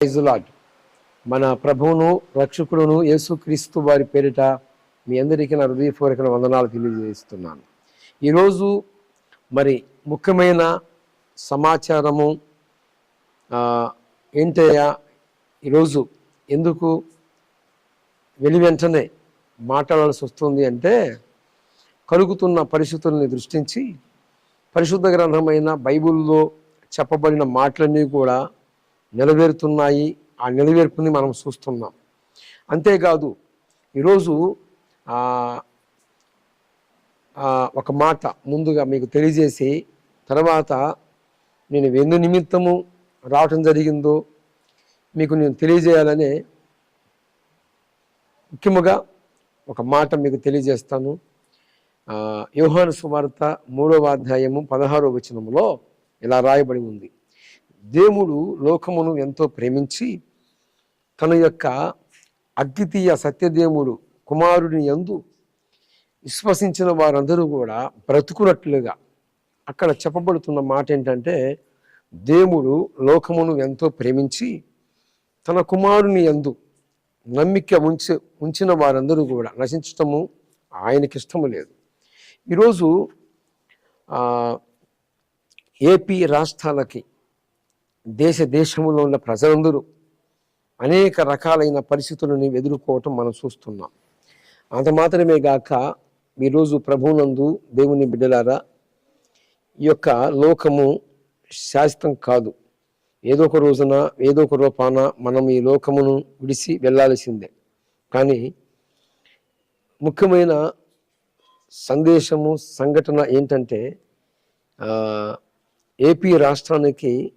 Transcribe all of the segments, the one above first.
ప్రైజులాడ్ మన ప్రభువును రక్షకుడును యేసుక్రీస్తు వారి పేరిట మీ అందరికీ నా హృదయపూర్వక వందనాలు తెలియజేస్తున్నాను. ఈరోజు మరి ముఖ్యమైన సమాచారము ఏంటయ్యా? ఈరోజు ఎందుకు వెలి వెంటనే మాట్లాడాల్సి వస్తుంది అంటే కలుగుతున్న పరిస్థితుల్ని దృష్టించి పరిశుద్ధ గ్రంథమైన బైబిల్లో చెప్పబడిన మాటలన్నీ కూడా నెరవేరుతున్నాయి ఆ నెరవేర్పుని మనం చూస్తున్నాం. అంతేకాదు ఈరోజు ఒక మాట ముందుగా మీకు తెలియజేసి తర్వాత నేను ఎందు నిమిత్తము రావటం జరిగిందో మీకు నేను తెలియజేయాలనే ముఖ్యముగా ఒక మాట మీకు తెలియజేస్తాను. యోహాను సువార్త మూడవ అధ్యాయము పదహారవ వచనములో ఇలా రాయబడి ఉంది. దేవుడు లోకమును ఎంతో ప్రేమించి తన యొక్క అద్వితీయ సత్యదేవుడు కుమారుడిని యందు విశ్వసించిన వారందరూ కూడా బ్రతుకున్నట్లుగా అక్కడ చెప్పబడుతున్న మాట ఏంటంటే దేవుడు లోకమును ఎంతో ప్రేమించి తన కుమారుని యందు నమ్మిక ఉంచి ఉంచిన వారందరూ కూడా నశించటము ఆయనకి ఇష్టము లేదు. ఈరోజు ఏపీ రాష్ట్రాలకి దేశ దేశంలో ఉన్న ప్రజలందరూ అనేక రకాలైన పరిస్థితులను ఎదుర్కోవటం మనం చూస్తున్నాం. అంత మాత్రమే గాక ఈరోజు ప్రభువునందు దేవుని బిడ్డలారా ఈ యొక్క లోకము శాశ్వతం కాదు. ఏదో ఒక రోజున ఏదో ఒక రూపాన మనం ఈ లోకమును విడిచి వెళ్ళాల్సిందే. కానీ ముఖ్యమైన సందేశము సంఘటన ఏంటంటే ఏపీ రాష్ట్రానికి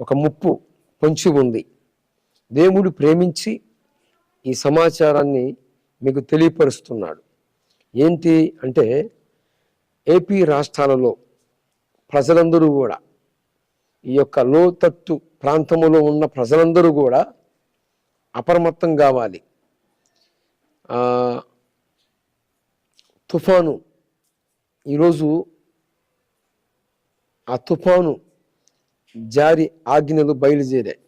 ఒక ముప్పు పొంచి ఉంది. దేవుడు ప్రేమించి ఈ సమాచారాన్ని మీకు తెలియపరుస్తున్నాడు. ఏంటి అంటే ఏపీ రాష్ట్రాలలో ప్రజలందరూ కూడా ఈ యొక్క లోతట్టు ప్రాంతములో ఉన్న ప్రజలందరూ కూడా అప్రమత్తం కావాలి. తుఫాను. ఈరోజు ఆ తుఫాను జారి ఆజ్ఞలు బయలుదేరాయి.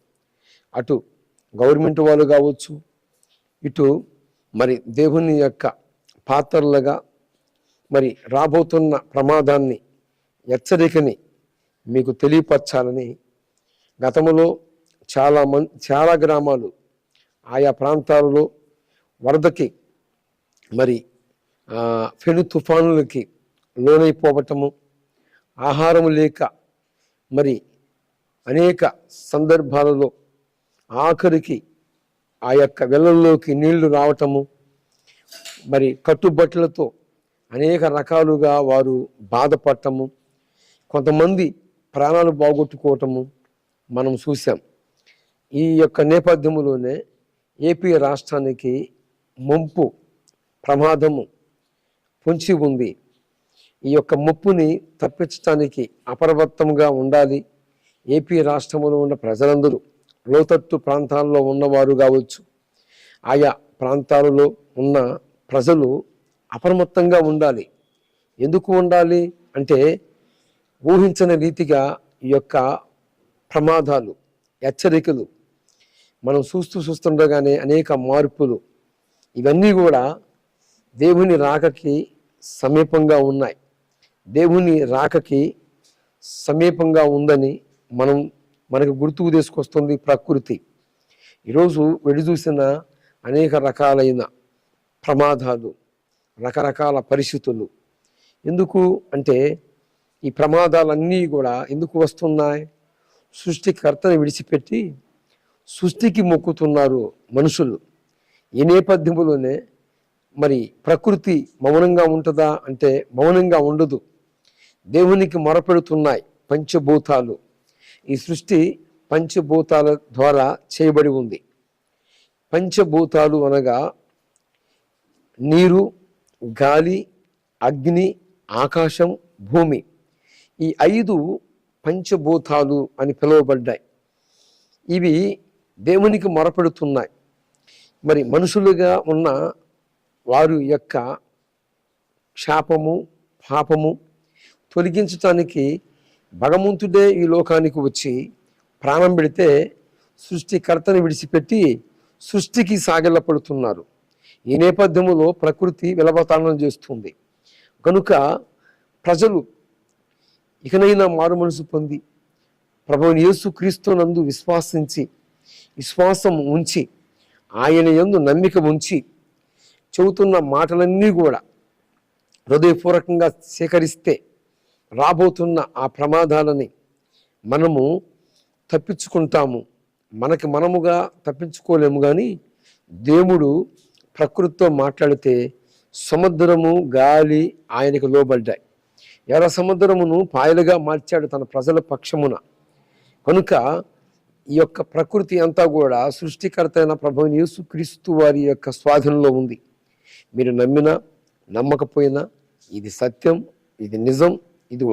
అటు గవర్నమెంట్ వాళ్ళు కావచ్చు ఇటు మరి దేవుని యొక్క పాత్రలుగా మరి రాబోతున్న ప్రమాదాన్ని హెచ్చరికని మీకు తెలియపరచాలని గతంలో చాలా మం చాలా గ్రామాలు ఆయా ప్రాంతాలలో వరదకి మరి ఆ, పెను తుఫానులకి లోనైపోవటము ఆహారం లేక మరి అనేక సందర్భాలలో ఆఖరికి ఆ యొక్క వెల్లల్లోకి నీళ్ళు రావటము మరి కట్టుబట్టలతో అనేక రకాలుగా వారు బాధపడటము కొంతమంది ప్రాణాలు బాగొట్టుకోవటము మనం చూసాం ఈ యొక్క నేపథ్యంలోనే ఏపీ రాష్ట్రానికి ముంపు ప్రమాదము పొంచి ఉంది. ఈ యొక్క ముప్పుని తప్పించడానికి అప్రమత్తంగా ఉండాలి. ఏపీ రాష్ట్రంలో ఉన్న ప్రజలందరూ లోతట్టు ప్రాంతాల్లో ఉన్నవారు కావచ్చు. ఆయా ప్రాంతాలలో ఉన్న ప్రజలు అప్రమత్తంగా ఉండాలి. ఎందుకు ఉండాలి అంటే ఊహించని రీతిగా ఈ యొక్క ప్రమాదాలు హెచ్చరికలు మనం చూస్తూ చూస్తుండగానే అనేక మార్పులు ఇవన్నీ కూడా దేవుని రాకకి సమీపంగా ఉన్నాయి. దేవుని రాకకి సమీపంగా ఉందని మనం మనకు గుర్తుకు తీసుకొస్తుంది ప్రకృతి. ఈరోజు వెడి చూసిన అనేక రకాలైన ప్రమాదాలు రకరకాల పరిస్థితులు. ఎందుకు అంటే ఈ ప్రమాదాలన్నీ కూడా ఎందుకు వస్తున్నాయి? సృష్టికర్తని విడిచిపెట్టి సృష్టికి మొక్కుతున్నారు మనుషులు. ఈ నేపథ్యంలోనే మరి ప్రకృతి మౌనంగా ఉంటుందా అంటే మౌనంగా ఉండదు. దేవునికి మొరపెడుతున్నాయి పంచభూతాలు. ఈ సృష్టి పంచభూతాల ద్వారా చేయబడి ఉంది. పంచభూతాలు అనగా నీరు గాలి అగ్ని ఆకాశం భూమి. ఈ ఐదు పంచభూతాలు అని పిలువబడ్డాయి. ఇవి దేవునికి మొరపెడుతున్నాయి. మరి మనుషులుగా ఉన్న వారు యొక్క క్షాపము పాపము తొలగించటానికి భగవంతుడే ఈ లోకానికి వచ్చి ప్రాణం పెడితే సృష్టికర్తను విడిచిపెట్టి సృష్టికి సాగిలపడుతున్నారు. ఈ నేపథ్యంలో ప్రకృతి విలవతాళనం చేస్తుంది. కనుక ప్రజలు ఇకనైనా మారు మనసు పొంది ప్రభుని యేసు క్రీస్తునందు విశ్వాసించి విశ్వాసం ఉంచి ఆయన యందు నమ్మిక ఉంచి చెబుతున్న మాటలన్నీ కూడా హృదయపూర్వకంగా సేకరిస్తే రాబోతున్న ఆ ప్రమాదాలని మనము తప్పించుకుంటాము. మనకి మనముగా తప్పించుకోలేము కానీ దేవుడు ప్రకృతితో మాట్లాడితే సముద్రము గాలి ఆయనకు లోబడ్డాయి. ఎర్ర సముద్రమును పాయలుగా మార్చాడు తన ప్రజల పక్షమున. కనుక ఈ యొక్క ప్రకృతి అంతా కూడా సృష్టికర్త అయిన ప్రభు యేసుక్రీస్తు వారి యొక్క స్వాధీనంలో ఉంది. మీరు నమ్మినా నమ్మకపోయినా ఇది సత్యం ఇది నిజం ఇది